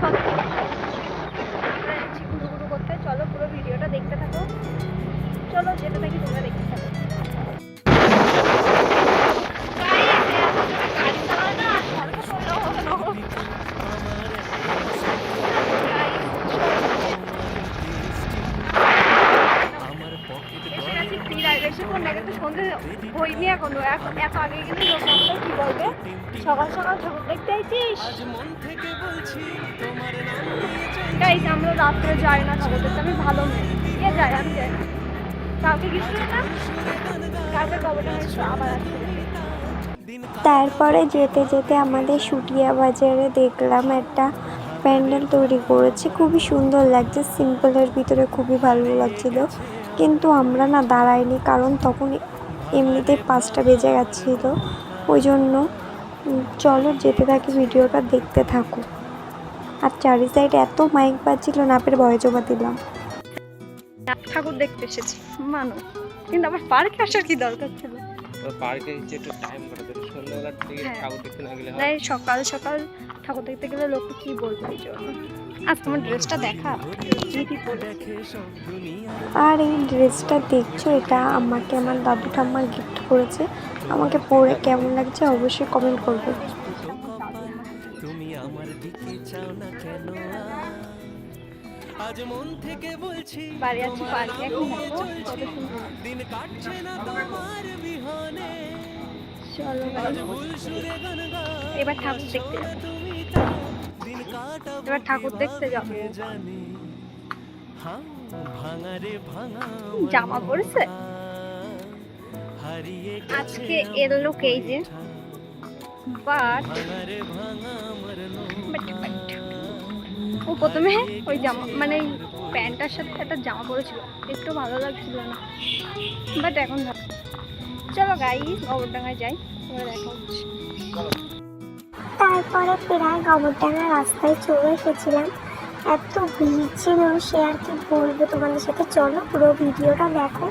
সত্যি। আমরা যাচ্ছি ঘুরু ঘুরু করতে। চলো পুরো ভিডিওটা দেখতে থাকো। চলো যেটা থাকি তোমরা দেখতে থাকো। লাগে তো সন্ধে হয়নি এখনও। এখন এত আগে গেলে লোকগুলো কি বলবে? সকাল সকাল ঠাকুর দেখতে আইছিস? আমরা রাত্রে যাই না ঠাকুর দেখতে আমি ভালো মেয়ে। কে যায় আমি যাই। কাউকে কিছু না কাউকে কবে আবার আসছে তারপরে যেতে যেতে আমাদের সুটিয়া বাজারে দেখলাম একটা প্যান্ডেল তৈরি করেছে। খুবই সুন্দর লাগছে সিম্পলের ভিতরে খুবই ভালো লাগছিল। কিন্তু আমরা না দাঁড়াইনি কারণ তখন এমনিতেই পাঁচটা বেজে গেছিল। ওই জন্য চলো যেতে থাকি ভিডিওটা দেখতে থাকো। আর চারি সাইডে এত মাইক বাজছিল নাপের ভয় জমা দিলাম। ঠাকুর দেখতে এসেছি মানো কিন্তু আমার পার্কে আসার কি দরকার ছিল? পার্কে একটু টাইম কাটাতে। হবে। সন্ধ্যাবেলার দিকে হ্যাঁ। ঠাকুর দেখতে না গেলে হয়। তাই সকাল সকাল ঠাকুর দেখতে গেলে লোক কি বলবে এই জন্য? আজ তোমার ড্রেসটা দেখা। কি কি আর এই ড্রেসটা দেখছ এটা আমাকে আমার দাদু ঠাম্মা গিফট করেছে। আমাকে পরে কেমন লাগছে অবশ্যই কমেন্ট করবে। তুমি আমার দিকে চাও না কেন? আজ মন থেকে বলছি বাড়ি আছি পার্কে এখন দিন কাটছে না তোমার বিহনে। চলো এবার ঠাকুর দেখতে যাব। এবার ঠাকুর দেখতে যাব। জামা হারিয়ে আজকে এলো এই যে? বাট ও প্রথমে ওই জামা মানে প্যান্টটার সাথে একটা জামা পরেছিল। একটু ভালো লাগছিল না। বাট এখন চলো যাই। তারপরে প্রায় গোবরডাঙ্গা রাস্তায় চলে এসেছিলাম। এত ভিড় ছিল, সে আর কি বলব তোমাদের সাথে। চলো পুরো ভিডিওটা দেখো।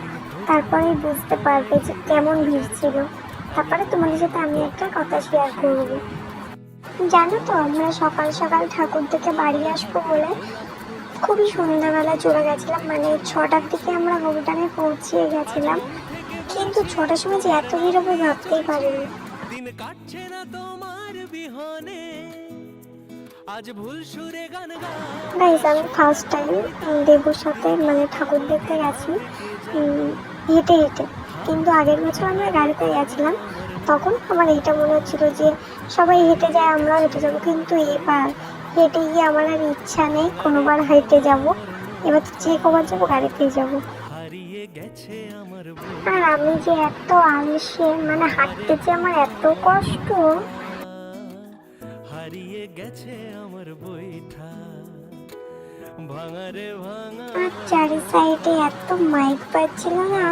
তারপরে বুঝতে পারবে যে কেমন ভিড় ছিল। তারপরে তোমাদের সাথে আমি একটা কথা শেয়ার করব। জানো তো, আমরা সকাল সকাল ঠাকুর থেকে বাড়ি আসব বলে খুবই সন্ধ্যাবেলা চলে গেছিলাম। মানে ছটার দিকে আমরা গোবরডাঙ্গায় পৌঁছিয়ে গেছিলাম। কিন্তু ছটার সময় যে এত ভিড় হবে ভাবতেই পারিনি। দিন কাটছে না তোমার বিহনে। আজ ভুল সুরে গান গাই গাইজ আমি ফার্স্ট টাইম দেবুর সাথে মানে ঠাকুর দেখতে গেছি। হেঁটে হেঁটে। কিন্তু আগের বছর আমরা গাড়িতে গেছিলাম তখন আমার এটা মনে হচ্ছিল যে সবাই হেঁটে যায় আমরাও হেঁটে যাব। কিন্তু এবার হেঁটে গিয়ে আমার আর ইচ্ছা নেই কোনোবার হেঁটে যাব। এবার যে কবার যাব গাড়িতেই যাব। গেছে আমার আর আমি যে এত আলসে মানে হাঁটতে যে আমার এত কষ্ট। হারিয়ে গেছে আমার বইটা। ভাঙা রে ভাঙা চারি সাইডে এত মাইক পাচ্ছিল না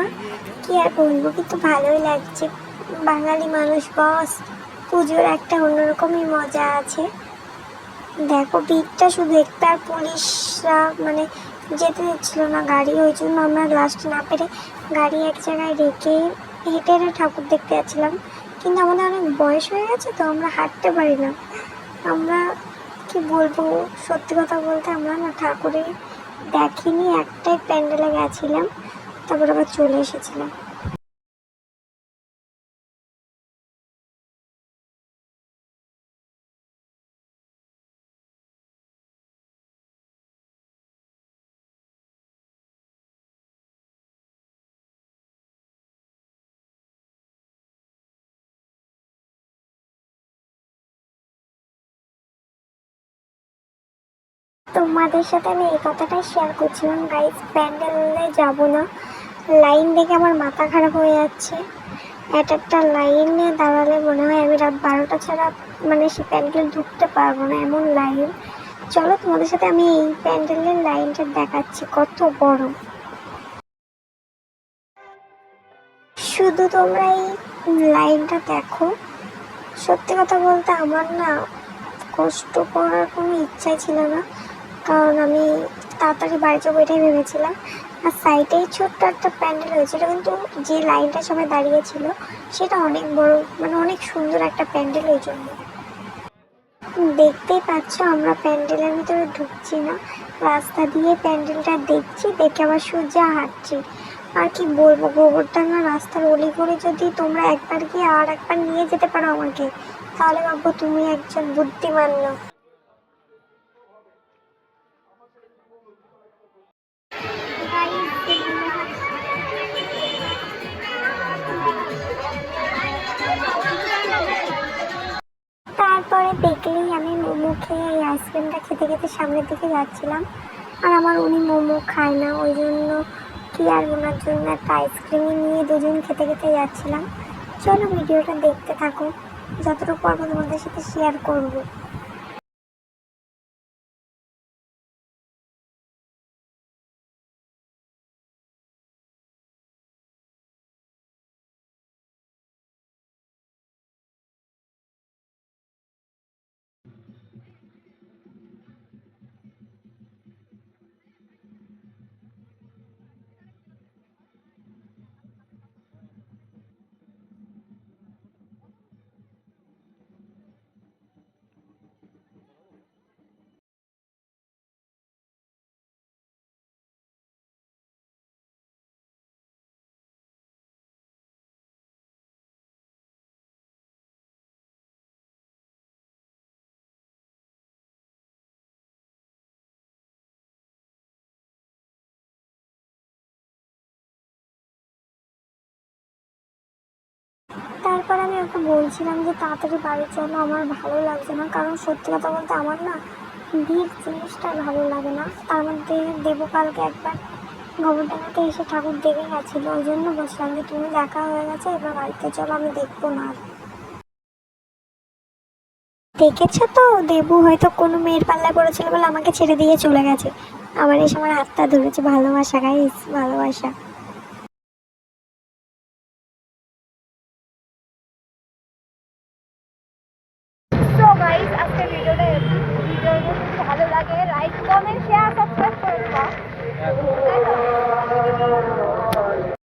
কি আর বলব কিন্তু ভালোই লাগছে। বাঙালি মানুষ বস পুজোর একটা অন্যরকমই মজা আছে। দেখো ভিড়টা শুধু একটা পুলিশরা মানে যেতে হচ্ছিল না গাড়ি, ওই জন্য আমরা লাস্ট না পেরে গাড়ি এক জায়গায় রেখে হেঁটে হেঁটে ঠাকুর দেখতে যাচ্ছিলাম। কিন্তু আমাদের অনেক বয়স হয়ে গেছে তো আমরা হাঁটতে পারি না। আমরা কি বলব, সত্যি কথা বলতে আমরা না ঠাকুরের দেখিনি, একটাই প্যান্ডেলে গেছিলাম, তারপর আবার চলে এসেছিলাম। তোমাদের সাথে আমি এই কথাটাই শেয়ার করছিলাম গাইজ প্যান্ডেলে যাব না। লাইন দেখে আমার মাথা খারাপ হয়ে যাচ্ছে। এক একটা লাইনে দাঁড়ালে মনে হয় আমি রাত বারোটা ছাড়া মানে সে প্যান্ডেল ঢুকতে পারব না, এমন লাইন চলো তোমাদের সাথে আমি এই প্যান্ডেলের লাইনটা দেখাচ্ছি, কত বড় শুধু তোমরা এই লাইনটা দেখো। সত্যি কথা বলতে আমার না কষ্ট করার কোনো ইচ্ছাই ছিল না। কারণ আমি তাড়াতাড়ি বাড়ি যাব এটাই ভেবেছিলাম। আর সাইডেই ছোট্ট একটা প্যান্ডেল হয়েছিল কিন্তু যে লাইনটা সবাই দাঁড়িয়েছিল, সেটা অনেক বড় মানে অনেক সুন্দর একটা প্যান্ডেল ওই জন্য। দেখতেই পাচ্ছ আমরা প্যান্ডেলের ভিতরে ঢুকছি না। রাস্তা দিয়ে প্যান্ডেলটা দেখছি, দেখে আবার সোজা হাঁটছি। আর কি বলব গোবরডাঙ্গা রাস্তার অলি করে যদি তোমরা একবার গিয়ে আর একবার নিয়ে যেতে পারো আমাকে, তাহলে ভাববো তুমি একজন বুদ্ধিমান লোক তারপরে দেখলেই আমি মোমো খেয়ে এই আইসক্রিমটা খেতে খেতে সামনের দিকে যাচ্ছিলাম। আর আমার উনি মোমো খায় না, ওই জন্য কি আর ওনার জন্য একটা আইসক্রিমই নিয়ে দুজন খেতে খেতে যাচ্ছিলাম। চলো ভিডিওটা দেখতে থাকো যতটুকু পারব তোমাদের সাথে শেয়ার করব। তারপর আমি ওকে বলছিলাম যে তাড়াতাড়ি বাড়ি চলো আমার ভালো লাগছে না। কারণ সত্যি কথা বলতে আমার না ভিড় জিনিসটা ভালো লাগে না। তার মধ্যে দেবো কালকে একবার গোবরডাঙ্গাতে এসে ঠাকুর দেখে গেছিল। ওই জন্য বলছিলাম যে তুমি দেখা হয়ে গেছে, এবার বাড়িতে চলো, আমি দেখব না। দেখেছ তো? দেবু হয়তো কোনো মেয়ের পাল্লায় পড়েছিল বলে আমাকে ছেড়ে দিয়ে চলে গেছে। আমার এসে আমার হাতটা ধরেছে। ভালোবাসা গাইস ভালোবাসা। গাইজ আজকে ভিডিওটা ভিডিওটা ভালো লাগে লাইক কমেন্ট শেয়ার সাবস্ক্রাইব করে দাও